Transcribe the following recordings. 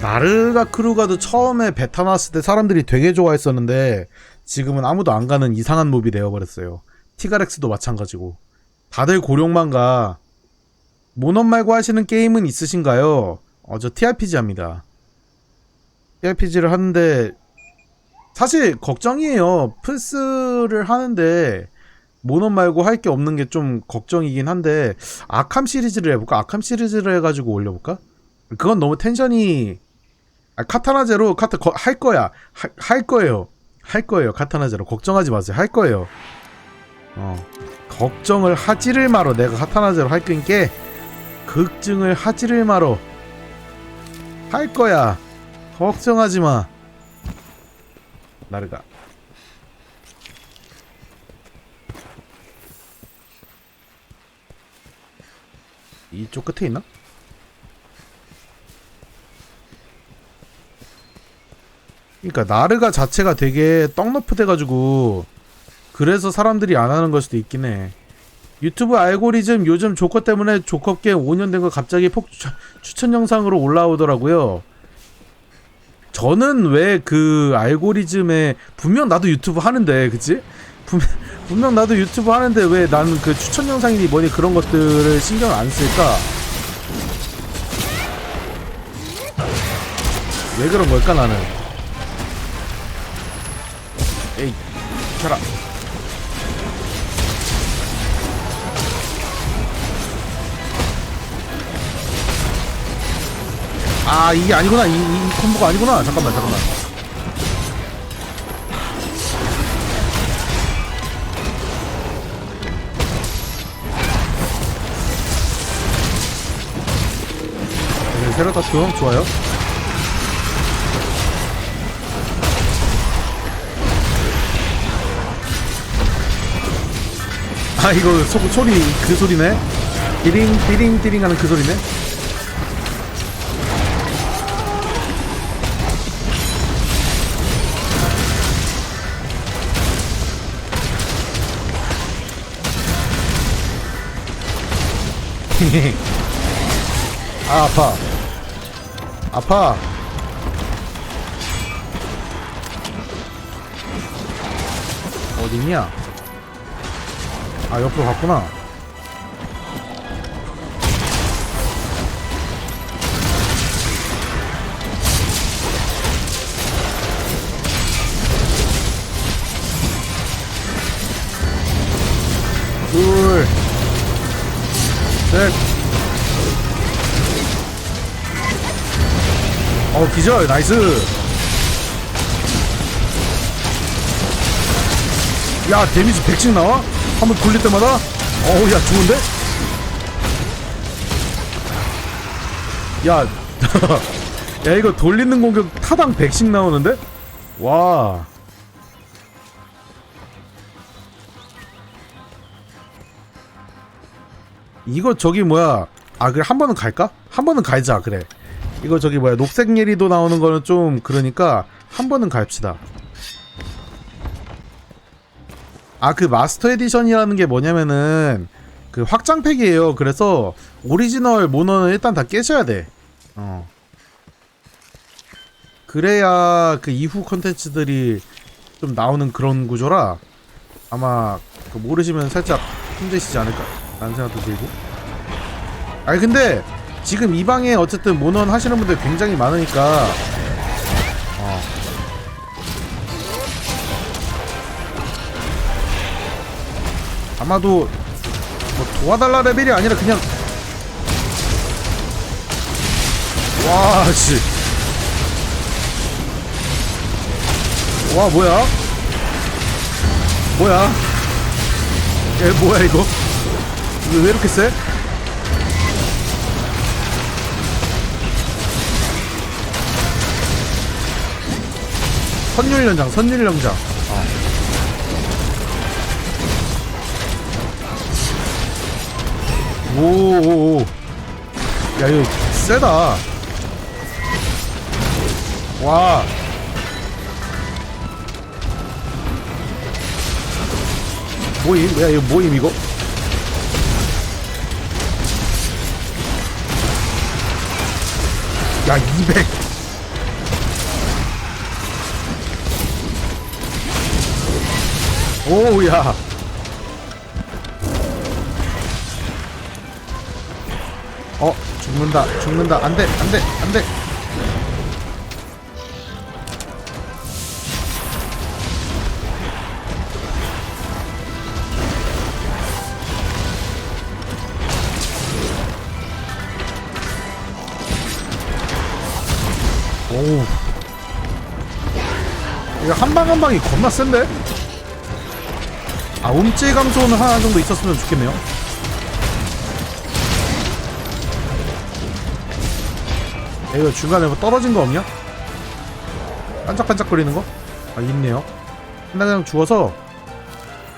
나르가 크루가도 처음에 베타 나왔을 때 사람들이 되게 좋아했었는데 지금은 아무도 안 가는 이상한 몹이 되어버렸어요. 티가렉스도 마찬가지고. 다들 고룡만 가. 모넌 말고 하시는 게임은 있으신가요? 어, 저 TRPG 합니다. TRPG를 하는데 사실 걱정이에요. 플스를 하는데 모넌 말고 할 게 없는 게 좀 걱정이긴 한데 아캄 시리즈를 해볼까? 아캄 시리즈를 해가지고 올려볼까? 그건 너무 텐션이 아, 카타나 제로 카타 거, 할 거야. 하, 할 거예요. 할 거예요. 카타나 제로. 걱정하지 마세요. 할 거예요. 어 걱정을 하지를 마로. 내가 카타나 제로 할 거니까 걱정을 하지를 마로. 할 거야. 걱정하지 마. 나르가. 이쪽 끝에 있나? 그러니까 나르가 자체가 되게 떡너프 돼가지고 그래서 사람들이 안 하는 걸 수도 있긴 해. 유튜브 알고리즘 요즘 조커 때문에 조커 게임 5년 된 거 갑자기 폭 추- 추천 영상으로 올라오더라고요. 저는 왜 그 알고리즘에 분명 나도 유튜브 하는데 그치? 분명, 분명 나도 유튜브 하는데 왜 나는 그 추천 영상이니 뭐니 그런 것들을 신경을 안 쓸까? 왜 그런 걸까 나는? 에이, 켜라. 아 이게 아니구나. 이, 이 콤보가 아니구나. 잠깐만 잠깐만. 네, 세라타툼 좋아요 아 이거 소, 소리 그 소리네? 띠링 띠링 띠링 하는 그 소리네? 아 아파. 아파. 어딨냐 아 옆으로 갔구나 둘 셋. 어, 기절, 나이스. 야, 데미지 100씩 나와? 한번 돌릴 때마다? 어우, 야, 좋은데? 야, 야, 이거 돌리는 공격 타당 100씩 나오는데? 와. 이거 저기 뭐야 아 그래 한 번은 갈까? 한 번은 갈자 그래 이거 저기 뭐야 녹색 예리도 나오는 거는 좀 그러니까 한 번은 갈읍시다 아 그 마스터 에디션이라는 게 뭐냐면은 그 확장팩이에요. 그래서 오리지널 모너는 일단 다 깨셔야 돼. 어. 그래야 그 이후 컨텐츠들이 좀 나오는 그런 구조라 아마 그 모르시면 살짝 힘드시지 않을까? 라는 생각도 들고. 아니 근데 지금 이 방에 어쨌든 모넌 하시는 분들 굉장히 많으니까 아마도 뭐 도와달라 레벨이 아니라 그냥 와씨 와 뭐야 뭐야 얘 뭐야 이거 왜, 왜 이렇게 세? 선율연장, 선율연장. 오오오 야 이거 세다 와 모임? 야 이거 모임 이거? 야 200! 오우야 어 죽는다 죽는다. 안돼 안돼 안돼. 오우. 이거 한방 한 방이 겁나 센데? 아 움찔 감소는 하나 정도 있었으면 좋겠네요 이거 중간에 뭐 떨어진 거 없냐? 반짝반짝거리는 거? 아 있네요 그냥 주워서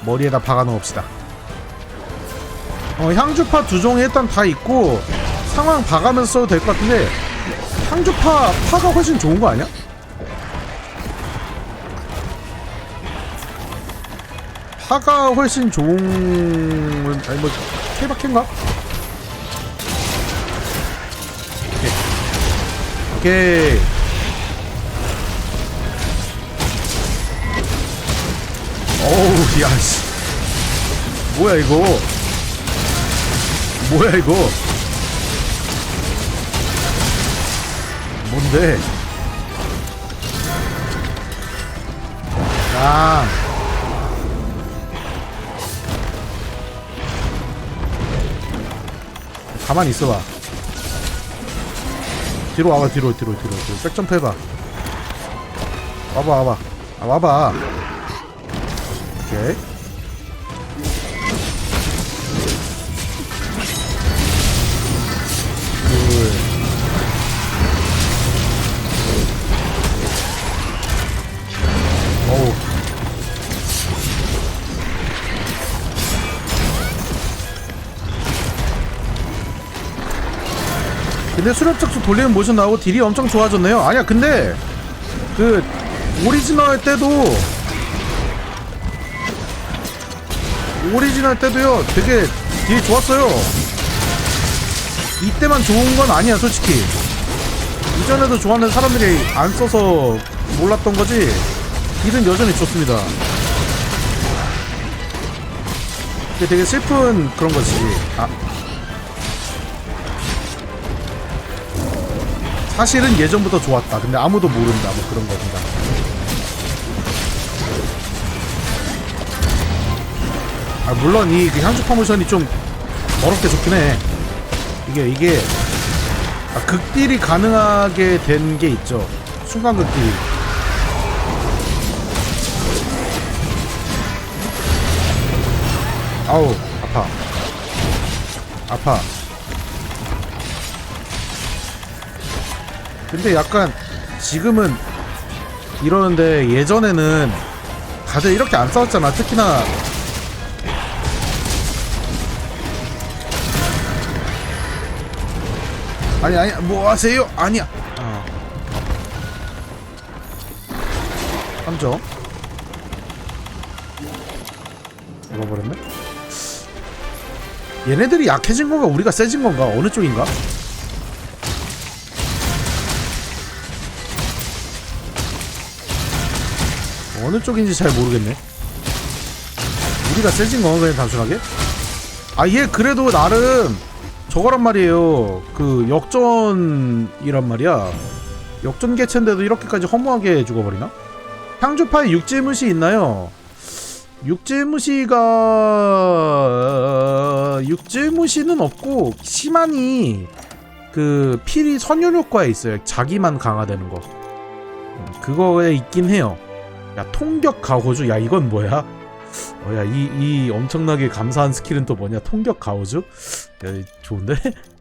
머리에다 박아 넣읍시다 어 향주파 두 종이 일단 다 있고 상황 봐가면서 써도 될 것 같은데 향주파 파가 훨씬 좋은 거 아니야? 파가 훨씬 좋은 아니 뭐 케이바캔가? 오케이 어우 야 씨. 뭐야 이거? 뭐야 이거? 뭔데? 아. 가만히 있어봐 뒤로 와봐 뒤로 뒤로 뒤로. 뒤로. 백점프 해봐. 와봐 와봐. 아 와봐. 오케이 근데 수렵작수 돌리는 모션 나오고 딜이 엄청 좋아졌네요. 아니야, 근데 그 오리지널 때도 오리지널 때도요, 되게 딜 좋았어요. 이때만 좋은 건 아니야, 솔직히. 이전에도 좋았는데 사람들이 안 써서 몰랐던 거지. 딜은 여전히 좋습니다. 되게 슬픈 그런 거지. 아, 사실은 예전부터 좋았다. 근데 아무도 모른다. 뭐 그런 겁니다. 아, 물론 이그 향수 파모션이 좀 어렵게 좋긴 해. 이게 이게 아, 극딜이 가능하게 된 게 있죠. 순간 극딜. 아우 아파. 아파. 근데 약간 지금은 이러는데 예전에는 다들 이렇게 안 싸웠잖아. 특히나 아니 아니 뭐 하세요? 아니야. 어. 3점. 죽어버렸네. 얘네들이 약해진 건가 우리가 세진 건가 어느 쪽인가? 어느 쪽인지 잘 모르겠네. 우리가 세진 건가 그냥 단순하게? 아 얘 그래도 나름 저거란 말이에요. 그 역전이란 말이야. 역전 개체인데도 이렇게까지 허무하게 죽어버리나? 향주파에 육지무시 있나요? 육지무시가 육지무시는 없고 시만이 그 필이 선율 효과에 있어요. 자기만 강화되는 거. 음, 그거에 있긴 해요. 야 통격 가호주 야 이건 뭐야? 어야 이 이 엄청나게 감사한 스킬은 또 뭐냐? 통격 가호주? 야 좋은데?